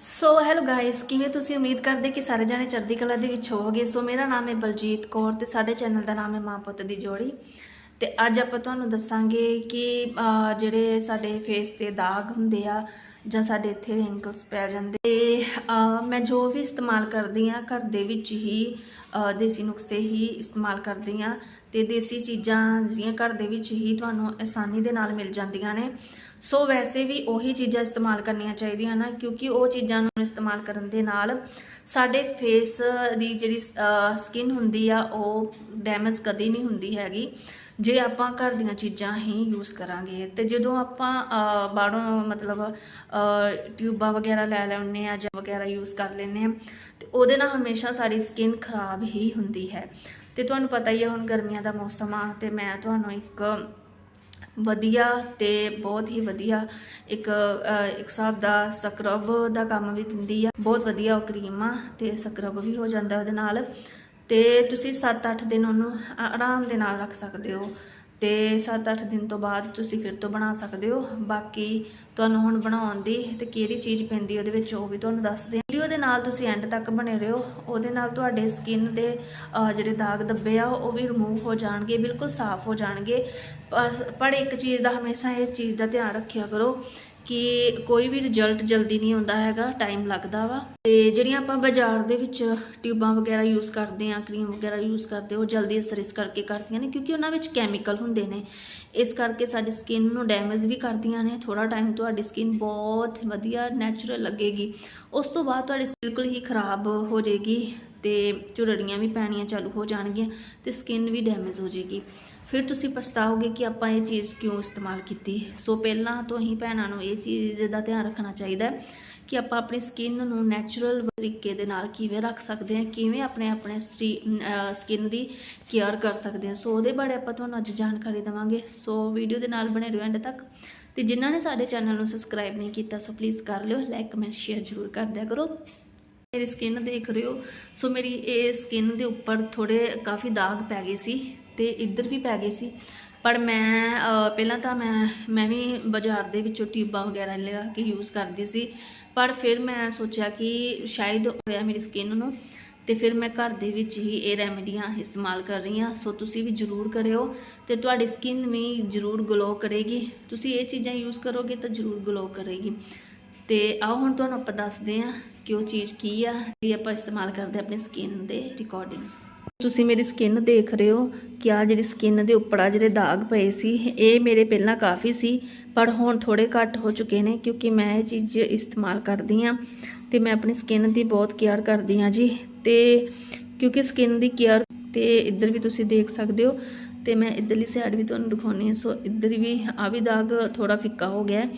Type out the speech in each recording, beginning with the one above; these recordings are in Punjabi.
ਸੋ ਹੈਲੋ ਗਾਇਸ ਕਿਵੇਂ ਤੁਸੀਂ ਉਮੀਦ ਕਰਦੇ ਕਿ ਸਾਰੇ ਜਾਣੇ ਚੜ੍ਹਦੀ ਕਲਾ ਦੇ ਵਿੱਚ ਹੋਵੋਗੇ? ਸੋ ਮੇਰਾ ਨਾਮ ਹੈ ਬਲਜੀਤ ਕੌਰ ਤੇ ਸਾਡੇ ਚੈਨਲ ਦਾ ਨਾਮ ਹੈ ਮਾਂ ਪੁੱਤ ਦੀ ਜੋੜੀ। ਤੇ ਅੱਜ ਆਪਾਂ ਤੁਹਾਨੂੰ ਦੱਸਾਂਗੇ ਕਿ ਜਿਹੜੇ ਸਾਡੇ ਫੇਸ ਤੇ ਦਾਗ ਹੁੰਦੇ ਆ ਜਾਂ ਸਾਡੇ ਇੱਥੇ ਰਿੰਕਲਸ ਪੈ ਜਾਂਦੇ, ਤੇ ਮੈਂ ਜੋ ਵੀ ਇਸਤੇਮਾਲ ਕਰਦੀ ਆ ਘਰ ਦੇ ਵਿੱਚ ਹੀ ਦੇਸੀ ਨੁਸਖੇ ਹੀ ਇਸਤੇਮਾਲ ਕਰਦੀ ਆ ਤੇ ਦੇਸੀ ਚੀਜ਼ਾਂ ਜਿਹੜੀਆਂ ਘਰ ਦੇ ਵਿੱਚ ਹੀ ਤੁਹਾਨੂੰ ਆਸਾਨੀ ਦੇ ਨਾਲ ਮਿਲ ਜਾਂਦੀਆਂ ਨੇ। ਸੋ ਵੈਸੇ ਵੀ ਉਹੀ ਚੀਜ਼ਾਂ ਇਸਤੇਮਾਲ ਕਰਨੀਆਂ ਚਾਹੀਦੀਆਂ ਨਾ ਕਿਉਂਕਿ ਉਹ ਚੀਜ਼ਾਂ ਨੂੰ ਇਸਤੇਮਾਲ ਕਰਨ ਦੇ ਨਾਲ ਸਾਡੇ ਫੇਸ ਦੀ ਜਿਹੜੀ ਸਕਿਨ ਹੁੰਦੀ ਆ, ਉਹ ਡੈਮੇਜ ਕਦੀ ਨਹੀਂ ਹੁੰਦੀ ਹੈਗੀ। ਜੇ ਆਪਾਂ ਘਰ ਦੀਆਂ ਚੀਜ਼ਾਂ ਹੀ ਯੂਜ਼ ਕਰਾਂਗੇ, ਤੇ ਜਦੋਂ ਆਪਾਂ ਬਾਹਰੋਂ ਮਤਲਬ ਟਿਊਬਾਂ ਵਗੈਰਾ ਲੈ ਲੈਉਂਦੇ ਆ ਜਾਂ ਵਗੈਰਾ ਯੂਜ਼ ਕਰ ਲੈਂਦੇ ਆ, ਤੇ ਉਹਦੇ ਨਾਲ ਹਮੇਸ਼ਾ ਸਾਡੀ ਸਕਿਨ ਖਰਾਬ ਹੀ ਹੁੰਦੀ ਹੈ। ਤੇ ਤੁਹਾਨੂੰ ਪਤਾ ਹੀ ਹੈ ਹੁਣ ਗਰਮੀਆਂ ਦਾ ਮੌਸਮ ਆ, ਤੇ ਮੈਂ ਤੁਹਾਨੂੰ ਇੱਕ ਵਧੀਆ ਤੇ ਬਹੁਤ ਹੀ ਵਧੀਆ ਇੱਕ ਇੱਕ ਹਿਸਾਬ ਦਾ ਸਕਰਬ ਦਾ ਕੰਮ ਵੀ ਦਿੰਦੀ ਆ। ਬਹੁਤ ਵਧੀਆ ਉਹ ਕਰੀਮ ਆ ਤੇ ਸਕਰਬ ਵੀ ਹੋ ਜਾਂਦਾ ਉਹਦੇ ਨਾਲ। ਤੇ ਤੁਸੀਂ 7-8 ਦਿਨ ਉਹਨੂੰ ਆਰਾਮ ਦੇ ਨਾਲ ਰੱਖ ਸਕਦੇ ਹੋ। ਤੇ 7-8 ਦਿਨ ਤੋਂ ਬਾਅਦ ਤੁਸੀਂ ਫਿਰ ਤੋਂ ਬਣਾ ਸਕਦੇ ਹੋ। ਬਾਕੀ ਤੁਹਾਨੂੰ ਹੁਣ ਬਣਾਉਣ ਦੀ ਤੇ ਕਿਹੜੀ ਚੀਜ਼ ਪੈਂਦੀ ਉਹਦੇ ਵਿੱਚ ਉਹ ਵੀ ਤੁਹਾਨੂੰ ਦੱਸਦੇ ਦੇ ਨਾਲ ਤੁਸੀਂ ਐਂਡ ਤੱਕ ਬਣੇ ਰਹੋ। ਉਹਦੇ ਨਾਲ ਤੁਹਾਡੇ ਸਕਿਨ ਦੇ ਜਿਹੜੇ ਦਾਗ ਧੱਬੇ ਆ, ਉਹ ਵੀ ਰਿਮੂਵ ਹੋ ਜਾਣਗੇ, ਬਿਲਕੁਲ ਸਾਫ਼ ਹੋ ਜਾਣਗੇ। ਪਰ- ਪਰ ਇੱਕ ਚੀਜ਼ ਦਾ ਹਮੇਸ਼ਾ ਇਹ ਚੀਜ਼ ਦਾ ਧਿਆਨ ਰੱਖਿਆ ਕਰੋ ਕਿ ਕੋਈ ਵੀ ਰਿਜ਼ਲਟ ਜਲਦੀ ਨਹੀਂ ਆਉਂਦਾ ਹੈਗਾ ਟਾਈਮ ਲੱਗਦਾ ਵਾ। ਤੇ ਜਿਹੜੀਆਂ ਆਪਾਂ ਬਾਜ਼ਾਰ ਦੇ ਵਿੱਚ ਟਿਊਬਾਂ ਵਗੈਰਾ ਯੂਜ਼ ਕਰਦੇ ਆ ਕਰੀਮ ਵਗੈਰਾ ਯੂਜ਼ ਕਰਦੇ ਉਹ ਜਲਦੀ ਅਸਰ ਇਸ ਕਰਕੇ ਕਰਦੀਆਂ ਨੇ ਕਿਉਂਕਿ ਉਹਨਾਂ ਵਿੱਚ ਕੈਮੀਕਲ ਹੁੰਦੇ ਨੇ। ਇਸ ਕਰਕੇ ਸਾਡੀ ਸਕਿਨ ਨੂੰ ਡੈਮੇਜ ਵੀ ਕਰਦੀਆਂ ਨੇ। ਥੋੜਾ ਟਾਈਮ ਤੁਹਾਡੀ ਸਕਿਨ ਬਹੁਤ ਵਧੀਆ ਨੈਚੁਰਲ ਲੱਗੇਗੀ। ਉਸ ਤੋਂ ਬਾਅਦ ਤੁਹਾਡੀ ਬਿਲਕੁਲ ਹੀ ਖਰਾਬ ਹੋ ਜਾਏਗੀ ਤੇ ਝੁਰੜੀਆਂ ਵੀ ਪੈਣੀਆਂ ਚਾਲੂ ਹੋ ਜਾਣਗੀਆਂ ਤੇ ਸਕਿਨ ਵੀ ਡੈਮੇਜ ਹੋ ਜਾਏਗੀ। ਫਿਰ ਤੁਸੀਂ ਪਛਤਾਓਗੇ ਕਿ ਆਪਾਂ ਇਹ ਚੀਜ਼ ਕਿਉਂ ਇਸਤੇਮਾਲ ਕੀਤੀ? ਸੋ ਪਹਿਲਾਂ ਤੋਂ ਹੀ ਭੈਣਾਂ ਨੂੰ ਇਹ ਚੀਜ਼ ਦਾ ਧਿਆਨ ਰੱਖਣਾ ਚਾਹੀਦਾ ਕਿ ਆਪਾਂ ਆਪਣੀ ਸਕਿਨ ਨੂੰ ਨੈਚੁਰਲ ਤਰੀਕੇ ਦੇ ਨਾਲ ਕਿਵੇਂ ਰੱਖ ਸਕਦੇ ਹਾਂ, ਕਿਵੇਂ ਆਪਣੇ ਆਪਣੇ ਸਕਿਨ ਦੀ ਕੇਅਰ ਕਰ ਸਕਦੇ ਹਾਂ। ਸੋ ਉਹਦੇ ਬਾਰੇ ਆਪਾਂ ਤੁਹਾਨੂੰ ਅੱਜ ਜਾਣਕਾਰੀ ਦੇਵਾਂਗੇ। ਸੋ ਵੀਡੀਓ ਦੇ ਨਾਲ ਬਣੇ ਰਹੋ ਐਂਡ ਤੱਕ। ਤੇ ਜਿਨ੍ਹਾਂ ਨੇ ਸਾਡੇ ਚੈਨਲ ਨੂੰ ਸਬਸਕ੍ਰਾਈਬ ਨਹੀਂ ਕੀਤਾ, ਸੋ ਪਲੀਜ਼ ਕਰ ਲਿਓ ਲਾਈਕ ਕਮੈਂਟ ਸ਼ੇਅਰ ਜ਼ਰੂਰ ਕਰ ਦਿਆ ਕਰੋ। ਮੇਰੀ ਸਕਿਨ ਦੇਖ ਰਹੇ ਹੋ। ਸੋ ਮੇਰੀ ਇਹ ਸਕਿਨ ਦੇ ਉੱਪਰ ਥੋੜੇ ਕਾਫੀ ਦਾਗ ਪੈ ਗਏ ਸੀ। ਤੇ ਇੱਧਰ ਵੀ ਪੈ ਗਏ ਸੀ। ਪਰ ਮੈਂ ਪਹਿਲਾਂ ਤਾਂ ਮੈਂ ਮੈਂ ਵੀ ਬਾਜ਼ਾਰ ਦੇ ਵਿੱਚੋਂ ਟਿਊਬਾਂ ਵਗੈਰਾ ਲਿਆ ਕੇ ਯੂਜ਼ ਕਰਦੀ ਸੀ। ਪਰ ਫਿਰ ਮੈਂ ਸੋਚਿਆ ਕਿ ਸ਼ਾਇਦ ਹੋਇਆ ਮੇਰੀ ਸਕਿਨ ਨੂੰ। ਤੇ ਫਿਰ ਮੈਂ ਘਰ ਦੇ ਵਿੱਚ ਹੀ ਇਹ ਰੈਮਡੀਆਂ ਇਸਤੇਮਾਲ ਕਰ ਰਹੀ ਹਾਂ। ਸੋ ਤੁਸੀਂ ਵੀ ਜ਼ਰੂਰ ਕਰਿਓ ਤੇ ਤੁਹਾਡੀ ਸਕਿਨ ਵੀ ਜ਼ਰੂਰ ਗਲੋ ਕਰੇਗੀ। ਤੁਸੀਂ ਇਹ ਚੀਜ਼ਾਂ ਯੂਜ਼ ਕਰੋਗੇ ਤਾਂ ਜ਼ਰੂਰ ਗਲੋ ਕਰੇਗੀ। ਤੇ ਆਓ ਹੁਣ ਤੁਹਾਨੂੰ ਆਪਾਂ ਦੱਸਦੇ ਹਾਂ ਕਿ ਉਹ ਚੀਜ਼ ਕੀ ਆ ਜਿਹੜੀ ਆਪਾਂ ਇਸਤੇਮਾਲ ਕਰਦੇ ਹਾਂ ਆਪਣੀ ਸਕਿਨ ਦੇ ਰਿਕਾਰਡਿੰਗ ਤੁਸੀਂ ਮੇਰੀ ਸਕਿਨ ਦੇਖ ਰਹੇ ਹੋ ਕਿ ਆ ਜਿਹੜੀ ਸਕਿਨ ਦੇ ਉੱਪਰ ਆ ਜਿਹੜੇ ਦਾਗ ਪਏ ਸੀ ਇਹ ਮੇਰੇ ਪਹਿਲਾਂ ਕਾਫੀ ਸੀ ਪਰ ਹੁਣ ਥੋੜੇ ਘੱਟ ਹੋ ਚੁੱਕੇ ਨੇ ਕਿਉਂਕਿ ਮੈਂ ਇਹ ਚੀਜ਼ ਇਸਤੇਮਾਲ ਕਰਦੀ ਆ ਤੇ ਮੈਂ ਆਪਣੀ ਸਕਿਨ ਦੀ ਬਹੁਤ ਕੇਅਰ ਕਰਦੀ ਆ ਜੀ ਤੇ ਕਿਉਂਕਿ ਸਕਿਨ ਦੀ ਕੇਅਰ ਤੇ ਇੱਧਰ ਵੀ ਤੁਸੀਂ ਦੇਖ ਸਕਦੇ ਹੋ ਤੇ ਮੈਂ ਇੱਧਰਲੀ ਸਾਈਡ ਵੀ ਤੁਹਾਨੂੰ ਦਿਖਾਉਣੀ ਹੈ ਸੋ ਇੱਧਰ ਵੀ ਆ ਵੀ ਦਾਗ ਥੋੜਾ ਫਿੱਕਾ ਹੋ ਗਿਆ ਹੈ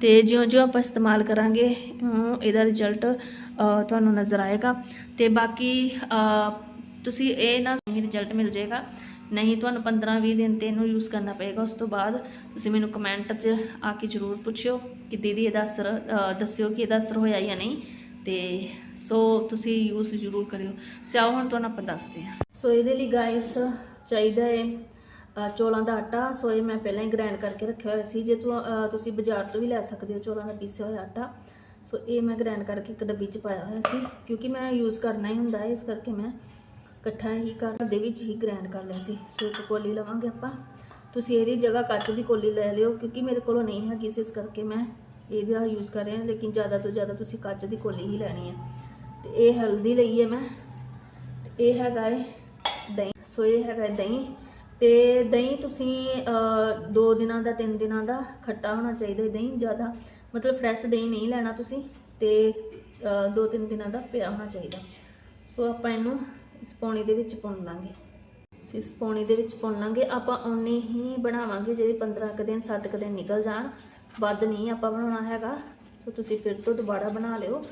ਤੇ ਜਿਉਂ-ਜਿਉਂ ਆਪਾਂ ਇਸਤੇਮਾਲ ਕਰਾਂਗੇ ਅਮ, ਇਹਦਾ ਰਿਜ਼ਲਟ ਤੁਹਾਨੂੰ ਨਜ਼ਰ ਆਏਗਾ ਤੇ ਬਾਕੀ ਤੁਸੀਂ ਇਹ ਨਾ ਹੀ ਰਿਜ਼ਲਟ ਮਿਲ ਜਾਏਗਾ। ਨਹੀਂ, ਤੁਹਾਨੂੰ 15-20 ਦਿਨ ਤੇ ਇਹਨੂੰ ਯੂਜ਼ ਕਰਨਾ ਪਏਗਾ। ਉਸ ਤੋਂ ਬਾਅਦ ਤੁਸੀਂ ਮੈਨੂੰ ਕਮੈਂਟ 'ਚ ਆ ਕੇ ਜ਼ਰੂਰ ਪੁੱਛਿਓ ਕਿ ਦੀਦੀ ਇਹਦਾ ਅਸਰ ਦੱਸਿਓ ਕਿ ਇਹਦਾ ਅਸਰ ਹੋਇਆ ਜਾਂ ਨਹੀਂ। ਤੇ ਸੋ ਤੁਸੀਂ ਯੂਜ਼ ਜ਼ਰੂਰ ਕਰਿਓ। ਸਿਆਓ ਹੁਣ ਤੁਹਾਨੂੰ ਆਪਾਂ ਦੱਸਦੇ ਹਾਂ। ਸੋ ਇਹਦੇ ਲਈ ਗਾਇਸ ਚਾਹੀਦਾ ਹੈ ਚੋਲਾਂ ਦਾ ਆਟਾ। ਸੋ ਇਹ ਮੈਂ ਪਹਿਲਾਂ ਹੀ ਗ੍ਰਾਈਂਡ ਕਰਕੇ ਰੱਖਿਆ ਹੋਇਆ ਸੀ। ਜੇ ਤੁ- ਤੁਸੀਂ ਬਾਜ਼ਾਰ ਤੋਂ ਵੀ ਲੈ ਸਕਦੇ ਹੋ ਚੋਲਾਂ ਦਾ ਪੀਸਿਆ ਹੋਇਆ ਆਟਾ। ਸੋ ਇਹ ਮੈਂ ਗ੍ਰਾਈਂਡ ਕਰਕੇ ਇੱਕ ਡੱਬੀ 'ਚ ਪਾਇਆ ਹੋਇਆ ਸੀ। ਕਿਉਂਕਿ ਮੈਂ ਯੂਜ਼ ਕਰਨਾ ਹੀ ਹੁੰਦਾ ਹੈ, ਇਸ ਕਰਕੇ ਮੈਂ ਇਕੱਠਾ ਹੀ ਘਰ ਦੇ ਵਿੱਚ ਹੀ ਗ੍ਰੈਂਡ ਕਰ ਲਿਆ ਸੀ। ਸੋ ਇੱਕ ਕੋਲੀ ਲਵਾਂਗੇ ਆਪਾਂ। ਤੁਸੀਂ ਇਹਦੀ ਜਗ੍ਹਾ ਕੱਚ ਦੀ ਕੋਲੀ ਲੈ ਲਿਓ ਕਿਉਂਕਿ ਮੇਰੇ ਕੋਲੋਂ ਨਹੀਂ ਹੈਗੀ ਸੀ ਇਸ ਕਰਕੇ ਮੈਂ ਇਹਦਾ ਯੂਜ਼ ਕਰ ਰਿਹਾ। ਲੇਕਿਨ ਜ਼ਿਆਦਾ ਤੋਂ ਜ਼ਿਆਦਾ ਤੁਸੀਂ ਕੱਚ ਦੀ ਕੋਲੀ ਹੀ ਲੈਣੀ ਹੈ। ਤੇ ਇਹ ਹਲਦੀ ਲਈ ਹੈ ਮੈਂ। ਤੇ ਇਹ ਹੈਗਾ ਹੈ ਦਹੀਂ। ਸੋ ਇਹ ਹੈਗਾ ਦਹੀਂ। ਤੇ ਦਹੀਂ ਤੁਸੀਂ ਅਹ, ਦੋ ਦਿਨਾਂ ਦਾ ਤਿੰਨ ਦਿਨਾਂ ਦਾ ਖੱਟਾ ਹੋਣਾ ਚਾਹੀਦਾ ਹੈ ਦਹੀਂ ਜ਼ਿਆਦਾ। ਮਤਲਬ ਫਰੈਸ਼ ਦਹੀਂ ਨਹੀਂ ਲੈਣਾ ਤੁਸੀਂ। ਤੇ ਅਹ, ਦੋ ਤਿੰਨ ਦਿਨਾਂ ਦਾ ਪਿਆ ਹੋਣਾ ਚਾਹੀਦਾ। ਸੋ ਆਪਾਂ ਇਹਨੂੰ ਇਸ ਪੌਣੀ ਦੇ ਵਿੱਚ ਪੁੰਨ ਲਾਂਗੇ। ਇਸ ਪੌਣੀ ਦੇ ਵਿੱਚ ਪੁੰਨ ਲਾਂਗੇ। ਆਪਾਂ ਓਨੇ ਹੀ ਬਣਾਵਾਂਗੇ ਜਿਹੜੇ 15 ਕੁ ਦਿਨ 7 ਕੁ ਦਿਨ ਨਿਕਲ ਜਾਣ। ਵੱਧ ਨਹੀਂ ਆਪਾਂ ਬਣਾਉਣਾ ਹੈਗਾ। ਸੋ ਤੁਸੀਂ ਫਿਰ ਤੋਂ ਦੁਬਾਰਾ ਬਣਾ ਲਿਓ।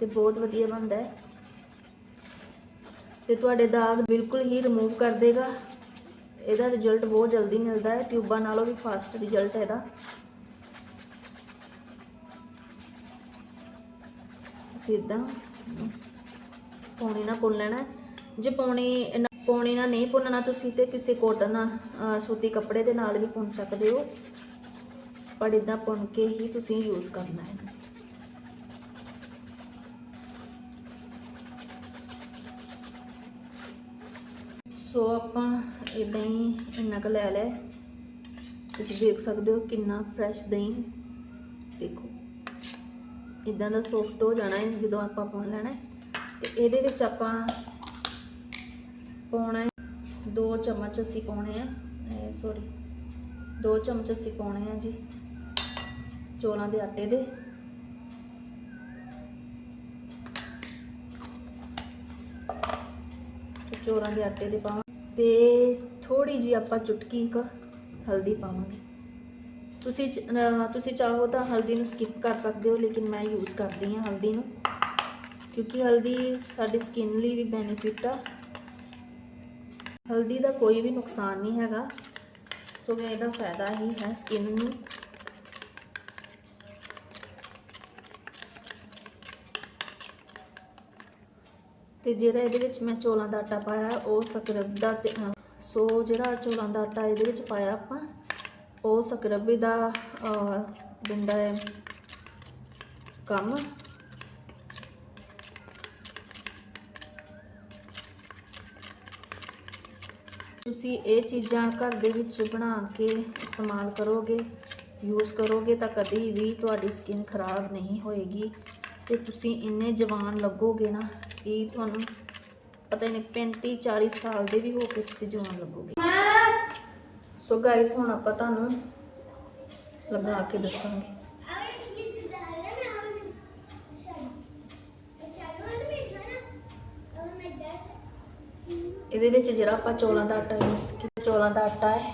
ਤੇ ਬਹੁਤ ਵਧੀਆ ਬਣਦਾ ਹੈ। ਤੇ ਤੁਹਾਡੇ ਦਾਗ ਬਿਲਕੁਲ ਹੀ ਰਿਮੂਵ ਕਰ ਦੇਗਾ। ਇਹਦਾ ਰਿਜ਼ਲਟ ਬਹੁਤ ਜਲਦੀ ਮਿਲਦਾ ਹੈ। ਟਿਊਬਾਂ ਨਾਲੋਂ ਵੀ ਫਾਸਟ ਰਿਜ਼ਲਟ ਹੈ ਇਹਦਾ। ਤੁਸੀਂ ਪੌਣੇ ਨਾਲ ਭੁੰਨ ਲੈਣਾ। ਜੇ ਪੌਣੇ ਪੌਣੇ ਨਾਲ ਨਹੀਂ ਭੁੰਨਣਾ ਤੁਸੀਂ ਤੇ ਕਿਸੇ ਕੋਟਨ ਸੂਤੀ ਕੱਪੜੇ ਦੇ ਨਾਲ ਵੀ ਭੁੰਨ ਸਕਦੇ ਹੋ। ਪਰ ਇਦਾਂ ਭੁੰਨ ਕੇ ਹੀ ਤੁਸੀਂ ਯੂਜ਼ ਕਰਨਾ ਹੈ। ਸੋ ਆਪਾਂ ਇਦਾਂ ਹੀ ਇੰਨਾ ਕੁ ਲੈ ਲਿਆ। ਤੁਸੀਂ ਦੇਖ ਸਕਦੇ ਹੋ ਕਿੰਨਾ ਫਰੈਸ਼ ਦਹੀਂ। ਦੇਖੋ। ਇਦਾਂ ਦਾ ਸੌਫਟ ਹੋ ਜਾਣਾ ਹੈ ਜਦੋਂ ਆਪਾਂ ਪਾਉਣ ਲੈਣਾ ਹੈ। ਤੇ ਇਹਦੇ ਵਿੱਚ ਆਪਾਂ ਪਾਉਣਾ ਹੈ ਦੋ ਚਮਚ ਅਸੀਂ ਪਾਉਣੇ ਆ। ਸੌਰੀ ਦੋ ਚਮਚ ਅਸੀਂ ਪਾਉਣੇ ਆ ਜੀ ਚੋਲਾਂ ਦੇ ਆਟੇ ਦੇ। ਸੋ ਦੇ ਆਟੇ ਦੇ ਪਾਵਾਂ ਤੇ ਥੋੜੀ ਜੀ ਆਪਾਂ ਚੁਟਕੀ ਕ ਹਲਦੀ ਪਾਵਾਂਗੇ। ਤੁਸੀਂ ਤੁਸੀਂ ਚਾਹੋ ਤਾਂ ਹਲਦੀ ਨੂੰ ਸਕਿਪ ਕਰ ਸਕਦੇ ਹੋ, ਲੇਕਿਨ ਮੈਂ ਯੂਜ਼ ਕਰਦੀ ਹਾਂ ਹਲਦੀ ਨੂੰ। ਕਿਉਂਕਿ ਹਲਦੀ ਸਾਡੀ ਸਕਿਨ ਲਈ ਵੀ ਬੈਨੀਫਿਟ ਆ। ਹਲਦੀ ਦਾ ਕੋਈ ਵੀ ਨੁਕਸਾਨ ਨਹੀਂ ਹੈਗਾ, ਸੋ ਇਹਦਾ ਫਾਇਦਾ ਹੀ ਹੈ ਸਕਿਨ ਨੂੰ। ਤੇ ਜਿਹੜਾ ਇਹਦੇ ਵਿੱਚ ਮੈਂ ਚੋਲਾਂ ਦਾ ਆਟਾ ਪਾਇਆ, ਉਹ ਸਕਰਬ ਦਾ ਸੋ ਜਿਹੜਾ ਚੋਲਾਂ ਦਾ ਆਟਾ ਇਹਦੇ ਵਿੱਚ ਪਾਇਆ ਆਪਾਂ, ਉਹ ਸਕਰਬੀ ਦਾ ਦਿੰਦਾ ਹੈ ਕੰਮ। ਤੁਸੀਂ ਇਹ ਚੀਜ਼ਾਂ ਘਰ ਦੇ ਵਿੱਚ ਬਣਾ ਕੇ ਇਸਤੇਮਾਲ ਕਰੋਗੇ ਯੂਜ਼ ਕਰੋਗੇ ਤਾਂ ਕਦੀ ਵੀ ਤੁਹਾਡੀ ਸਕਿਨ ਖਰਾਬ ਨਹੀਂ ਹੋਏਗੀ। ਤੇ ਤੁਸੀਂ ਇੰਨੇ ਜਵਾਨ ਲੱਗੋਗੇ ਨਾ ਕਿ ਤੁਹਾਨੂੰ ਪਤਾ ਨਹੀਂ 35 40 ਸਾਲ ਦੇ ਵੀ ਹੋ ਕੇ ਤੁਸੀਂ ਜਵਾਨ ਲੱਗੋਗੇ। ਸੋ ਗਾਇਸ ਹੁਣ ਆਪਾਂ ਤੁਹਾਨੂੰ ਲਗਾ ਕੇ ਦੱਸਾਂਗੇ। ਇਹਦੇ ਵਿੱਚ ਜਿਹੜਾ ਆਪਾਂ ਚੌਲਾਂ ਦਾ ਆਟਾ ਯੂਜ਼ ਕੀਤਾ ਚੌਲਾਂ ਦਾ ਆਟਾ ਹੈ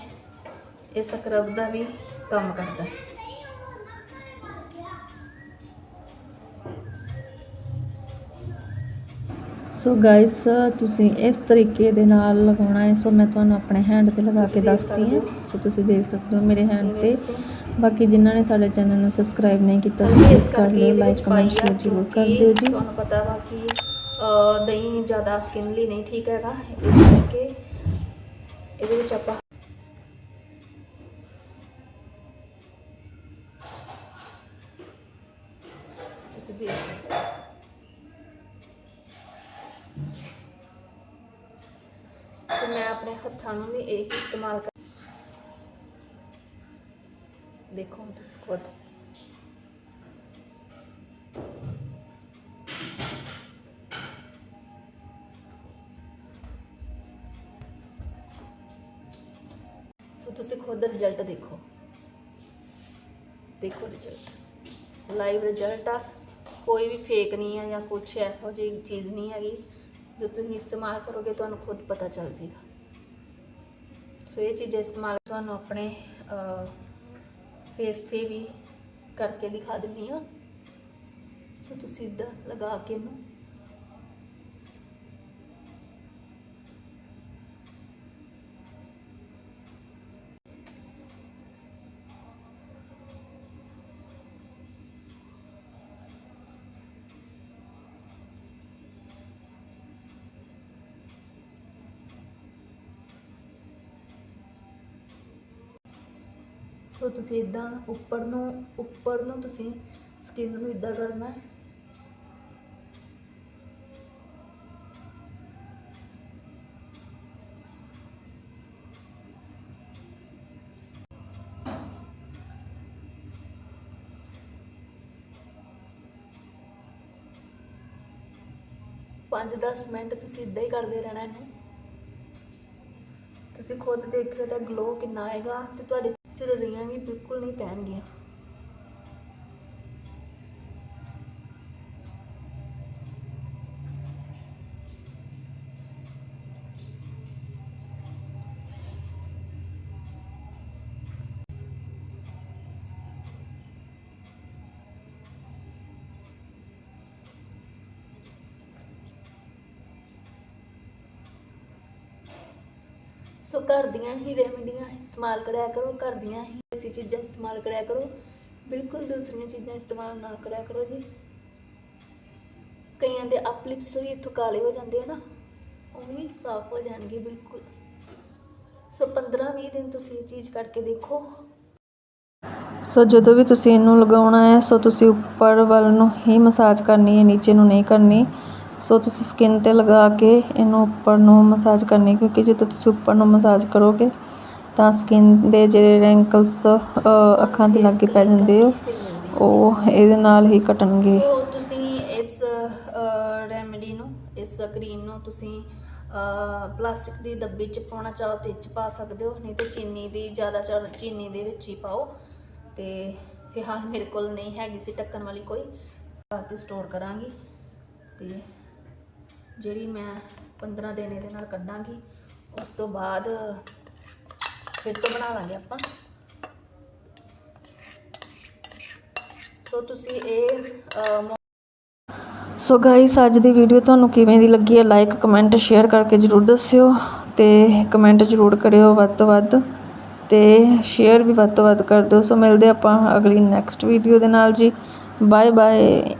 ਇਹ ਸਕਰਬ ਦਾ ਵੀ ਕੰਮ ਕਰਦਾ ਹੈ। ਸੋ ਗਾਇਸ ਤੁਸੀਂ ਇਸ ਤਰੀਕੇ ਦੇ ਨਾਲ ਲਗਾਉਣਾ ਹੈ ਸੋ ਮੈਂ ਤੁਹਾਨੂੰ ਆਪਣੇ ਹੈਂਡ ਤੇ ਲਗਾ ਕੇ ਦੱਸਦੀ ਹਾਂ। ਸੋ ਤੁਸੀਂ ਦੇਖ ਸਕਦੇ ਹੋ ਮੇਰੇ ਹੈਂਡ ਤੇ। ਬਾਕੀ ਜਿਨ੍ਹਾਂ ਨੇ ਸਾਡੇ ਚੈਨਲ ਨੂੰ ਸਬਸਕ੍ਰਾਈਬ ਨਹੀਂ ਕੀਤਾ ਪਲੀਜ਼ ਕਰ ਕਰਕੇ ਲਿਓ ਲਾਈਕ ਕਮੈਂਟ ਸ਼ੇਅਰ ਜ਼ਰੂਰ ਕਰ ਦਿਓ ਜੀ। ਤੁਹਾਨੂੰ ਪਤਾ ਵਾ ਕਿ ਦਹੀਂ ਜ਼ਿਆਦਾ ਸਕਿਨ ਲਈ ਨਹੀਂ ਠੀਕ ਹੈਗਾ ਇਸ ਕਰਕੇ ਇਹਦੇ ਵਿੱਚ ਆਪਾਂ ਤੁਸੀਂ ਦੇਖ ਸਕਦੇ ਹੋ। ਤੇ ਮੈਂ ਆਪਣੇ ਹੱਥਾਂ ਨੂੰ ਵੀ ਇਹ ਹੀ ਇਸਤੇਮਾਲ ਕਰ ਦੇਖੋ ਹੁਣ ਤੁਸੀਂ ਖੁਦ ਰਿਜ਼ਲਟ ਦੇਖੋ। ਦੇਖੋ ਰਿਜ਼ਲਟ ਲਾਈਵ ਰਿਜ਼ਲਟ ਆ। ਕੋਈ ਵੀ ਫੇਕ ਨਹੀਂ ਹੈ ਜਾਂ ਕੁਛ ਇਹੋ ਜਿਹੀ ਚੀਜ਼ ਨਹੀਂ ਹੈਗੀ ਜੋ ਤੁਸੀਂ ਇਸਤੇਮਾਲ ਕਰੋਗੇ, ਤੁਹਾਨੂੰ ਖੁਦ ਪਤਾ ਚੱਲ ਜੇਗਾ। ਸੋ ਇਹ ਚੀਜ਼ਾਂ ਇਸਤੇਮਾਲ ਤੁਹਾਨੂੰ ਆਪਣੇ ਫੇਸ ਤੇ ਵੀ ਕਰਕੇ ਦਿਖਾ ਦਿੰਦੀ ਹਾਂ। ਸੋ ਤੁਸੀਂ ਇੱਦਾਂ ਲਗਾ ਕੇ ਇਹਨੂੰ ਸੋ ਤੁਸੀਂ ਇਦਾਂ ਉੱਪਰ ਨੂੰ ਉੱਪਰ ਨੂੰ ਤੁਸੀਂ ਸਕਿਨ ਨੂੰ ਇਦਾਂ ਕਰਨਾ ਹੈ? ਪੰਜ 10 ਮਿੰਟ ਤੁਸੀਂ ਇਦਾਂ ਹੀ ਕਰਦੇ ਰਹਿਣਾ ਇਹਨੂੰ। ਤੁਸੀਂ ਖੁਦ ਦੇਖਿਓ ਤਾਂ ਗਲੋ ਕਿੰਨਾ ਆਏਗਾ ਤੇ ਤੁਹਾਡੇ ਝੁਰੜੀਆਂ ਵੀ ਬਿਲਕੁਲ ਨਹੀਂ ਪੈਣਗੀਆਂ। ਸੋ ਘਰ ਦੀਆਂ ਹੀ ਰੈਮਡੀਆਂ ਇਸਤੇਮਾਲ ਕਰਿਆ ਕਰੋ, ਘਰ ਦੀਆਂ ਹੀ ਦੇਸੀ ਚੀਜ਼ਾਂ ਇਸਤੇਮਾਲ ਕਰਿਆ ਕਰੋ। ਬਿਲਕੁਲ ਦੂਸਰੀਆਂ ਚੀਜ਼ਾਂ ਇਸਤੇਮਾਲ ਨਾ ਕਰਿਆ ਕਰੋ ਜੀ। ਕਈਆਂ ਦੇ ਅਪਲਿਪਸ ਵੀ ਇੱਥੋਂ ਕਾਲੇ ਹੋ ਜਾਂਦੇ ਆ ਨਾ, ਉਹ ਵੀ ਸਾਫ਼ ਹੋ ਜਾਣਗੇ ਬਿਲਕੁਲ। ਸੋ 15-20 ਦਿਨ ਤੁਸੀਂ ਇਹ ਚੀਜ਼ ਕਰਕੇ ਦੇਖੋ। ਸੋ ਜਦੋਂ ਵੀ ਤੁਸੀਂ ਇਹਨੂੰ ਲਗਾਉਣਾ ਹੈ, ਸੋ ਤੁਸੀਂ ਉੱਪਰ ਵੱਲ ਨੂੰ ਹੀ ਮਸਾਜ ਕਰਨੀ ਹੈ, ਨੀਚੇ ਨੂੰ ਨਹੀਂ ਕਰਨੀ। ਸੋ ਤੁਸੀਂ ਸਕਿਨ ਤੇ ਲਗਾ ਕੇ ਇਹਨੂੰ ਉੱਪਰ ਨੂੰ ਮਸਾਜ ਕਰਨੀ ਕਿਉਂਕਿ ਜਦੋਂ ਤੁਸੀਂ ਉੱਪਰ ਨੂੰ ਮਸਾਜ ਕਰੋਗੇ ਤਾਂ ਸਕਿਨ ਦੇ ਜਿਹੜੇ ਰਿੰਕਲਸ ਅੱਖਾਂ ਤੇ ਲੱਗੇ ਪੈ ਜਾਂਦੇ ਹੋ ਉਹ ਇਹਦੇ ਨਾਲ ਹੀ ਕੱਟਣਗੇ। ਸੋ ਤੁਸੀਂ ਇਸ ਰੈਮਡੀ ਨੂੰ, ਇਸ ਕਰੀਮ ਨੂੰ ਤੁਸੀਂ ਪਲਾਸਟਿਕ ਦੀ ਡੱਬੀ ਚ ਪਾਉਣਾ ਚਾਹੋ ਤੇ ਇਹ ਚ ਪਾ ਸਕਦੇ ਹੋ, ਨਹੀਂ ਤੇ ਚੀਨੀ ਦੀ, ਜ਼ਿਆਦਾ ਚੀਨੀ ਦੇ ਵਿੱਚ ਹੀ ਪਾਓ। ਤੇ ਫਿਲਹਾਲ ਮੇਰੇ ਕੋਲ ਨਹੀਂ ਹੈਗੀ ਸੀ ਢੱਕਣ ਵਾਲੀ ਕੋਈ, ਪਾ ਸਟੋਰ ਕਰਾਂਗੀ। ਤੇ ਜਿਹੜੀ ਮੈਂ 15 ਦਿਨ ਇਹਦੇ ਨਾਲ ਕੱਢਾਂਗੀ, ਉਸ ਤੋਂ ਬਾਅਦ ਫਿਰ ਤੋਂ ਬਣਾ ਲਾਂਗੇ ਆਪਾਂ। ਸੋ ਤੁਸੀਂ ਇਹ ਸੋ ਗਾਇਸ ਅੱਜ ਦੀ ਵੀਡੀਓ ਤੁਹਾਨੂੰ ਕਿਵੇਂ ਦੀ ਲੱਗੀ ਹੈ ਲਾਈਕ ਕਮੈਂਟ ਸ਼ੇਅਰ ਕਰਕੇ ਜਰੂਰ ਦੱਸਿਓ ਤੇ ਕਮੈਂਟ ਜਰੂਰ ਕਰਿਓ ਵੱਧ ਤੋਂ ਵੱਧ ਤੇ ਸ਼ੇਅਰ ਵੀ ਵੱਧ ਤੋਂ ਵੱਧ ਕਰ ਦਿਓ। ਸੋ ਮਿਲਦੇ ਆਪਾਂ ਅਗਲੀ ਨੈਕਸਟ ਵੀਡੀਓ ਦੇ ਨਾਲ ਜੀ। Bye bye